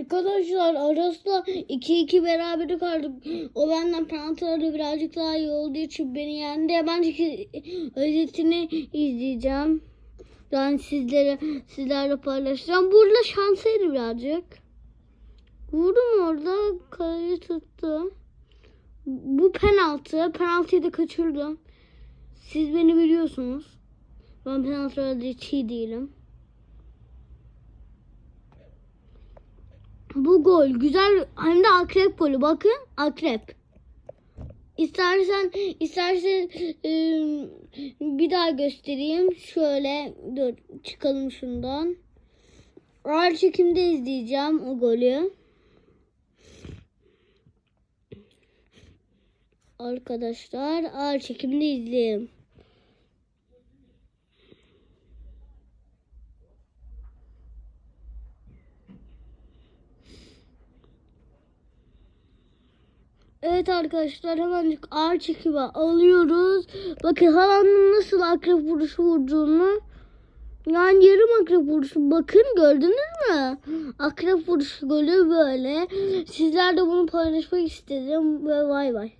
Arkadaşlar Aras'la 2-2 beraber kaldık. O benden penaltıları birazcık daha iyi olduğu için beni yendi. Bence özetini izleyeceğim. Yani sizlere sizlerle paylaşacağım. Burada şansıydı birazcık. Vurdum orada kaleci tuttu. Bu penaltı. Penaltıyı da kaçırdım. Siz beni biliyorsunuz. Ben penaltılarda hiç iyi değilim. Bu gol güzel hem de akrep golü. Bakın akrep. İstersen istersen e, bir daha göstereyim. Şöyle dur çıkalım şundan. Ağır çekimde izleyeceğim o golü. Arkadaşlar ağır çekimde izleyelim. Evet arkadaşlar hemencik ağır çekime alıyoruz. Bakın Haaland'ın nasıl akrep vuruşu vurduğunu. Yani yarım akrep vuruşu. Bakın gördünüz mü? Akrep vuruşu golü böyle. Sizler de bunu paylaşmak istedim ve bay bay.